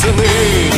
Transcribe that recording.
сни,